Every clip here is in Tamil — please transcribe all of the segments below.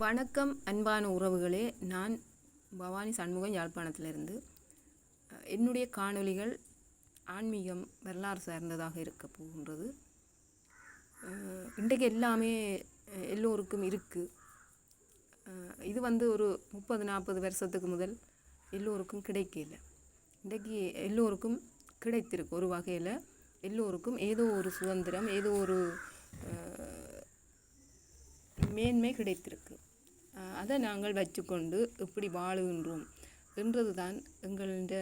வணக்கம் அன்பான உறவுகளே. நான் பவானி சண்முகம் யாழ்ப்பாணத்திலிருந்து. என்னுடைய காணொளிகள் ஆன்மீகம் வரலாறு சார்ந்ததாக இருக்க போகின்றது. இன்றைக்கு எல்லாமே எல்லோருக்கும் இருக்குது இது வந்து ஒரு முப்பது நாற்பது வருஷத்துக்கு முதல் எல்லோருக்கும் கிடைக்கல. இன்றைக்கு எல்லோருக்கும் கிடைத்திருக்கு ஒரு வகையில். எல்லோருக்கும் ஏதோ ஒரு சுதந்திரம் ஏதோ ஒரு மேன்மை கிடைத்திருக்கு. அதை நாங்கள் வச்சுக்கொண்டு எப்படி வாழுகின்றோம் என்றது தான் எங்களுடைய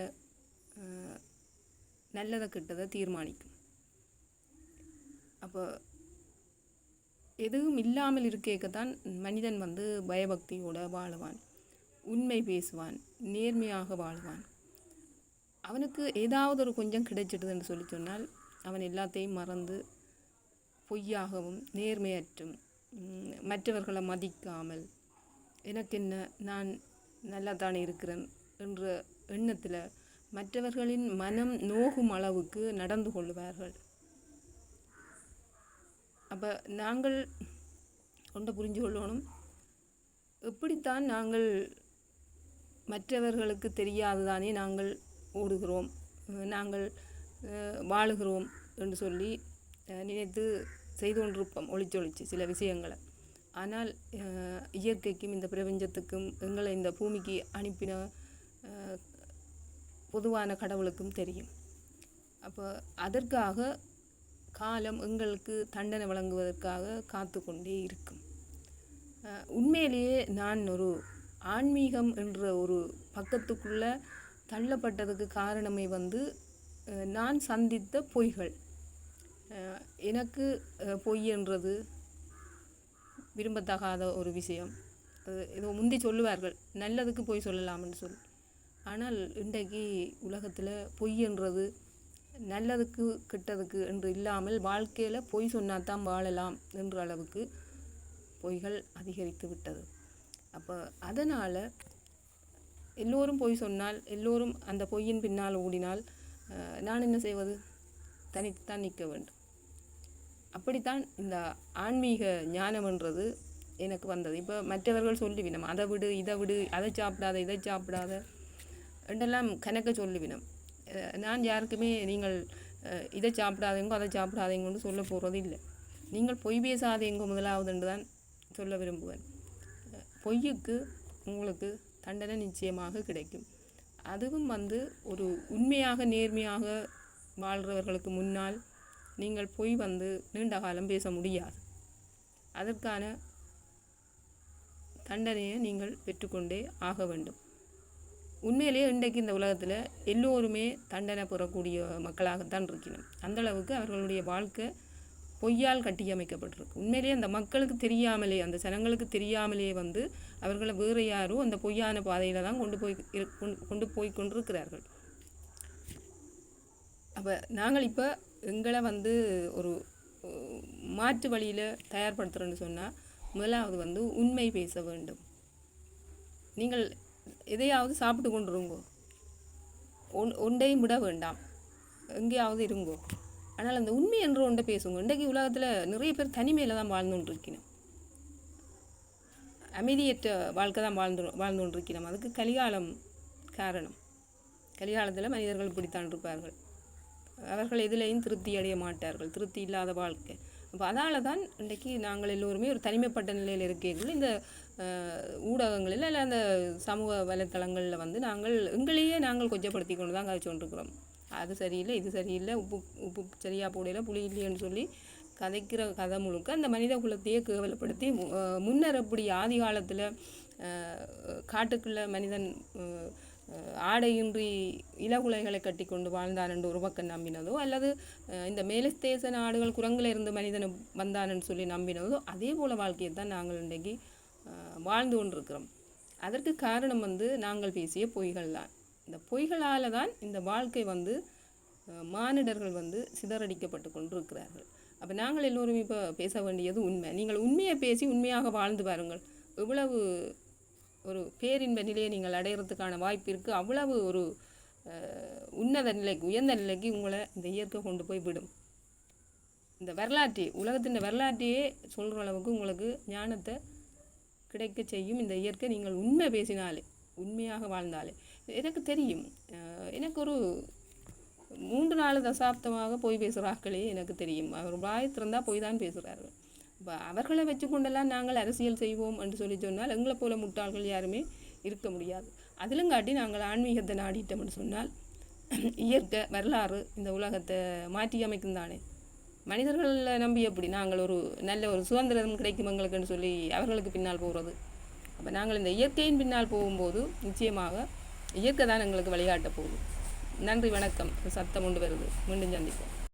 நல்லதை கெட்டதை தீர்மானிக்கும். அப்போ எதுவும் இல்லாமல் இருக்கேக்கத்தான் மனிதன் வந்து பயபக்தியோட வாழுவான் உண்மை பேசுவான் நேர்மையாக வாழ்வான். அவனுக்கு ஏதாவது ஒரு கொஞ்சம் கிடைச்சிடுதுன்னு சொல்லி சொன்னால் அவன் எல்லாத்தையும் மறந்து பொய்யாகவும் நேர்மையற்றும் மற்றவர்களை மதிக்காமல் எனக்கு என்ன நான் நல்லா தானே இருக்கிறேன் என்ற எண்ணத்தில் மற்றவர்களின் மனம் நோகும் அளவுக்கு நடந்து கொள்வார்கள் அப்போ நாங்கள் ஒன்றை புரிஞ்சு கொள்ளணும். எப்படித்தான் நாங்கள் மற்றவர்களுக்கு தெரியாததானே நாங்கள் ஓடுகிறோம் நாங்கள் வாழுகிறோம் என்று சொல்லி நினைத்து செய்து கொண்டிருப்போம் ஒழிச்சொழிச்சு சில விஷயங்களை. ஆனால் இயற்கைக்கும் இந்த பிரபஞ்சத்துக்கும் எங்களை இந்த பூமிக்கு அனுப்பின பொதுவான கடவுளுக்கும் தெரியும். அப்போ அதற்காக காலம் எங்களுக்கு தண்டனை வழங்குவதற்காக காத்து கொண்டே இருக்கும் உண்மையிலேயே நான் ஒரு ஆன்மீகம் என்ற ஒரு பக்கத்துக்குள்ள தள்ளப்பட்டதுக்கு காரணமே வந்து நான் சந்தித்த பொய்கள். எனக்கு பொய் என்றது விரும்பத்தகாத ஒரு விஷயம். அது ஏதோ முந்தி சொல்லுவார்கள் நல்லதுக்கு பொய் சொல்லலாம்னு சொல்லி ஆனால் இன்றைக்கு உலகத்தில் பொய் என்றது நல்லதுக்கு கெட்டதுக்கு என்று இல்லாமல் வாழ்க்கையில் பொய் சொன்னாதான் வாழலாம் என்ற அளவுக்கு பொய்கள் அதிகரித்து விட்டது. அப்போ அதனால் எல்லோரும் பொய் சொன்னால் எல்லோரும் அந்த பொய்யின் பின்னால் ஓடினால் நான் என்ன செய்வது? தனித்தான் நிற்க வேண்டும். அப்படித்தான் இந்த ஆன்மீக ஞானம்ன்றது எனக்கு வந்தது. இப்போ மற்றவர்கள் சொல்லிவினம் அதை விடு இதை விடு அதை சாப்பிடாத இதை சாப்பிடாத என்றெல்லாம் கணக்க சொல்லிவினம். நான் யாருக்குமே நீங்கள் இதை சாப்பிடாதீங்க அதை சாப்பிடாதீங்கன்னு சொல்ல போகிறது இல்லை. நீங்கள் பொய் பேசாதீங்க முதலாவது என்று தான் சொல்ல விரும்புவேன். பொய்யுக்கு உங்களுக்கு தண்டனை நிச்சயமாக கிடைக்கும். அதுவும் வந்து ஒரு உண்மையாக நேர்மையாக வாழ்கிறவர்களுக்கு முன்னால் நீங்கள் பொய் வந்து நீண்ட காலம் பேச முடியாது. அதற்கான தண்டனையை நீங்கள் பெற்றுக்கொண்டே ஆக வேண்டும். உண்மையிலேயே இன்றைக்கு இந்த உலகத்தில் எல்லோருமே தண்டனை பெறக்கூடிய மக்களாகத்தான் இருக்கணும் அந்தளவுக்கு அவர்களுடைய வாழ்க்கை பொய்யால் கட்டியமைக்கப்பட்டிருக்கு. உண்மையிலேயே அந்த மக்களுக்கு தெரியாமலே அந்த ஜனங்களுக்கு தெரியாமலே வந்து அவர்களை வேறு யாரோ அந்த பொய்யான பாதையில் தான் கொண்டு போய் கொண்டு- கொண்டு போய் கொண்டிருக்கிறார்கள். அப்போ நாங்கள் இப்போ எங்களை வந்து ஒரு மாற்று வழியில் தயார்படுத்துகிறோன்னு சொன்னால் முதலாவது வந்து உண்மை பேச வேண்டும். நீங்கள் எதையாவது சாப்பிட்டு கொண்டிருங்கோ ஒன் ஒன்றையும் விட வேண்டாம். எங்கேயாவது இருங்கோ. ஆனால் அந்த உண்மை என்று ஒன்றை பேசுங்க. இன்றைக்கு உலகத்தில் நிறைய பேர் தனிமையில் தான் வாழ்ந்து கொண்டிருக்கணும் அமைதியற்ற வாழ்க்கை தான் வாழ்ந்து வாழ்ந்து கொண்டிருக்கிறோம் அதுக்கு கலிகாலம் காரணம். கலிகாலத்தில் மனிதர்கள் இப்படித்தான் இருப்பார்கள். அவர்கள் எதிலையும் திருப்தி அடைய மாட்டார்கள் திருப்தி இல்லாத வாழ்க்கை. அப்போ அதால தான் இன்றைக்கு நாங்கள் எல்லோருமே ஒரு தனிமைப்பட்ட நிலையில் இருக்கிறீர்கள் இந்த ஊடகங்களில் இல்லை அந்த சமூக வலைத்தளங்களில் வந்து நாங்கள் எங்களையே நாங்கள் கொச்சப்படுத்தி கொண்டு தான் கதைச்சு கொண்டிருக்கிறோம். அது சரியில்லை இது சரியில்லை உப்பு உப்பு சரியாக போடையில் புளி இல்லைன்னு சொல்லி கதைக்கிற கதை முழுக்க அந்த மனித குலத்தையே கேவலப்படுத்தி மு- முன்னர் எப்படி ஆதி காலத்தில் காட்டுக்குள்ள மனிதன் ஆடையின்றி இலகுலைகளை கட்டி கொண்டு வாழ்ந்தான் என்று ஒரு பக்கம் நம்பினதோ அல்லது இந்த மேலஸ்தேச நாடுகள் குரங்கில் இருந்து மனிதன் வந்தான்னு சொல்லி நம்பினதோ அதே போல் வாழ்க்கையை தான் நாங்கள் இன்றைக்கு வாழ்ந்து கொண்டிருக்கிறோம். அதற்கு காரணம் வந்து நாங்கள் பேசிய பொய்கள் தான். இந்த பொய்களால் தான் இந்த வாழ்க்கை வந்து மானிடர்கள் வந்து சிதறடிக்கப்பட்டு கொண்டிருக்கிறார்கள். அப்போ நாங்கள் எல்லோரும் இப்போ பேச வேண்டியது உண்மை. நீங்கள் உண்மையை பேசி உண்மையாக வாழ்ந்து பாருங்கள். எவ்வளவு ஒரு பேரின்ப நிலையை நீங்கள் அடையிறதுக்கான வாய்ப்பு இருக்குது அவ்வளவு ஒரு உன்னத நிலைக்கு உயர்ந்த நிலைக்கு உங்களை இந்த இயற்கை கொண்டு போய் விடும். இந்த வரலாற்று உலகத்தின் வரலாற்றையே சொல்கிற அளவுக்கு உங்களுக்கு ஞானத்தை கிடைக்க செய்யும் இந்த இயற்கை. நீங்கள் உண்மை பேசினாலே உண்மையாக வாழ்ந்தாலே. எனக்கு தெரியும் எனக்கு ஒரு மூன்று நாலு தசாப்தமாக போய் பேசுகிற ஆட்களே எனக்கு தெரியும். அவர் வாய் திறந்தால் போய் தான் பேசுகிறார்கள் அப்போ அவர்களை வச்சுக்கொண்டெல்லாம் நாங்கள் அரசியல் செய்வோம் என்று சொல்லி சொன்னால் எங்களை போல முட்டாள்கள் யாருமே இருக்க முடியாது. அதிலும் காட்டி நாங்கள் ஆன்மீகத்தை நாடிட்டோம்னு சொன்னால் இயற்கை வரலாறு இந்த உலகத்தை மாற்றி அமைக்கும் தானே. மனிதர்களை நம்பி எப்படி நாங்கள் ஒரு நல்ல ஒரு சுதந்திரம் கிடைக்கும் எங்களுக்குன்னு சொல்லி அவர்களுக்கு பின்னால் போகிறது அப்போ நாங்கள் இந்த இயற்கையின் பின்னால் போகும்போது நிச்சயமாக இயற்கை தான் எங்களுக்கு வழிகாட்ட போகுது. நன்றி வணக்கம். சத்தம் கொண்டு வருது. மீண்டும் சந்திப்போம்.